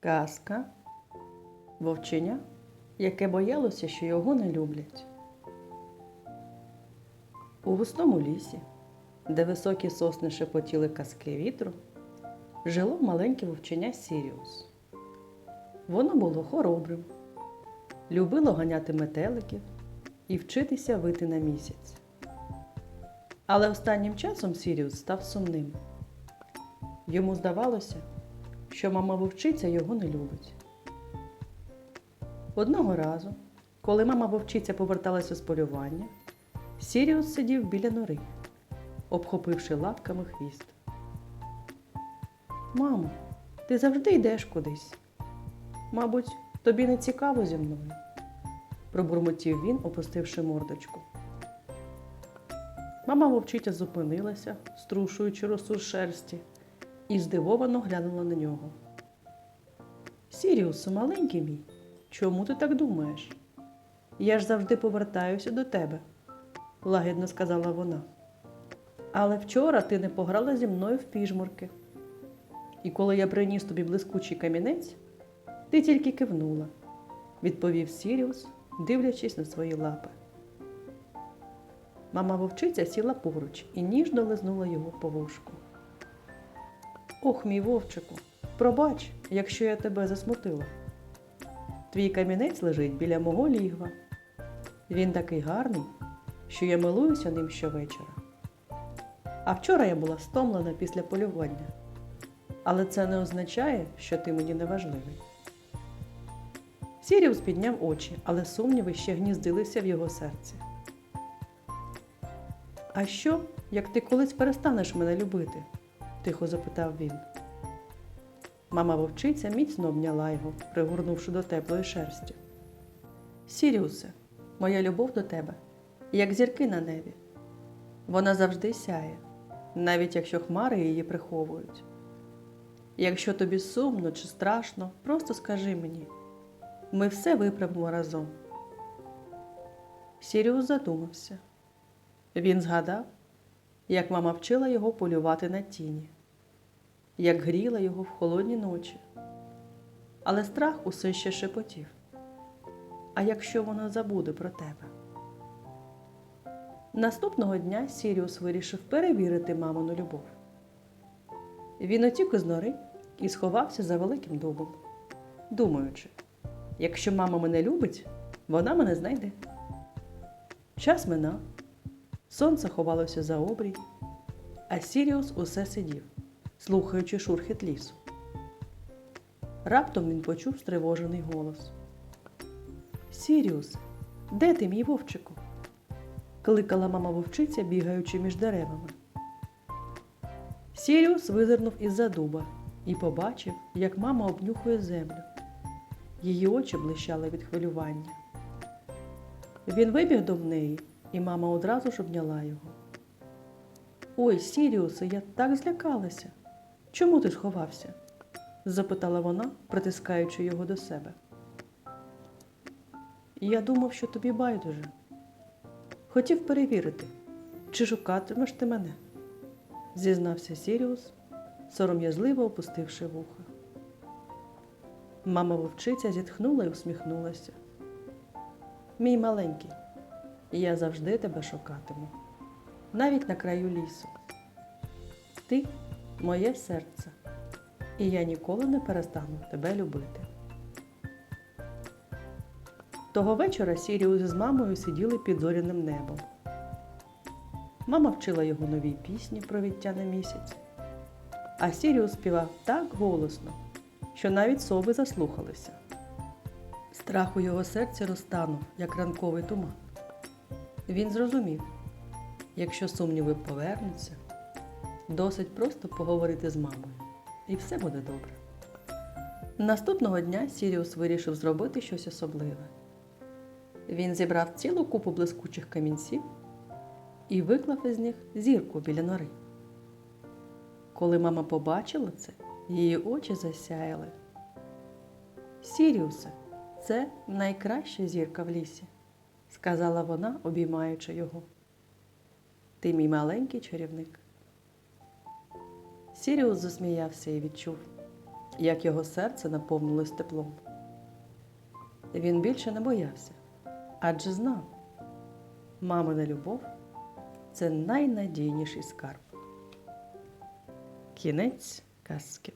Казка. Вовченя, яке боялося, що його не люблять. У густому лісі, де високі сосни шепотіли казки вітру, жило маленьке вовченя Сіріус. Воно було хоробрим, любило ганяти метеликів і вчитися вити на місяць. Але останнім часом Сіріус став сумним. Йому здавалося, що мама вовчиця його не любить. Одного разу, коли мама вовчиця поверталася з полювання, Сіріус сидів біля нори, обхопивши лапками хвіст. Мамо, ти завжди йдеш кудись. Мабуть, тобі не цікаво зі мною, пробурмотів він, опустивши мордочку. Мама вовчиця зупинилася, струшуючи росу шерсті, і здивовано глянула на нього. Сіріусу, маленький мій, чому ти так думаєш? Я ж завжди повертаюся до тебе, лагідно сказала вона. Але вчора ти не пограла зі мною в піжмурки. І коли я приніс тобі блискучий камінець, ти тільки кивнула, відповів Сіріус, дивлячись на свої лапи. Мама вовчиця сіла поруч і ніжно лизнула його по вушку. Ох, мій вовчику, пробач, якщо я тебе засмутила. Твій камінець лежить біля мого лігва. Він такий гарний, що я милуюся ним щовечора. А вчора я була стомлена після полювання. Але це не означає, що ти мені не важливий. Сіріус підняв очі, але сумніви ще гніздилися в його серці. А що, як ти колись перестанеш мене любити? Тихо запитав він. Мама вовчиця міцно обняла його, пригорнувши до теплої шерсті. Сіріусе, моя любов до тебе, як зірки на небі. Вона завжди сяє, навіть якщо хмари її приховують. Якщо тобі сумно чи страшно, просто скажи мені. Ми все виправимо разом. Сіріус задумався. Він згадав, як мама вчила його полювати на тіні, як гріла його в холодні ночі. Але страх усе ще шепотів. А якщо вона забуде про тебе? Наступного дня Сіріус вирішив перевірити мамину любов. Він утік із нори і сховався за великим дубом, думаючи, якщо мама мене любить, вона мене знайде. Час минав, сонце ховалося за обрій, а Сіріус усе сидів, слухаючи шурхіт лісу. Раптом він почув стривожений голос. Сіріус, де ти, мій вовчику? кликала мама вовчиця, бігаючи між деревами. Сіріус визирнув із-за дуба і побачив, як мама обнюхує землю. Її очі блищали від хвилювання. Він вибіг до неї, і мама одразу ж обняла його. Ой, Сіріусе, я так злякалася. Чому ти сховався? запитала вона, притискаючи його до себе. Я думав, що тобі байдуже. Хотів перевірити, чи шукатимеш ти мене, зізнався Сіріус, сором'язливо опустивши вуха. Мама вовчиця зітхнула і усміхнулася. Мій маленький, я завжди тебе шукатиму, навіть на краю лісу. Ти моє серце, і я ніколи не перестану тебе любити. Того вечора Сіріус з мамою сиділи під зоряним небом. Мама вчила його новій пісні про віття на місяць, а Сіріус співав так голосно, що навіть сови заслухалися. Страх у його серці розтанув, як ранковий туман. Він зрозумів, якщо сумніви повернуться, досить просто поговорити з мамою, і все буде добре. Наступного дня Сіріус вирішив зробити щось особливе. Він зібрав цілу купу блискучих камінців і виклав із них зірку біля нори. Коли мама побачила це, її очі засяяли. Сіріусе, це найкраща зірка в лісі, сказала вона, обіймаючи його. Ти мій маленький чарівник. Сіріус засміявся і відчув, як його серце наповнилось теплом. Він більше не боявся, адже знав, мамина любов це найнадійніший скарб. Кінець казки.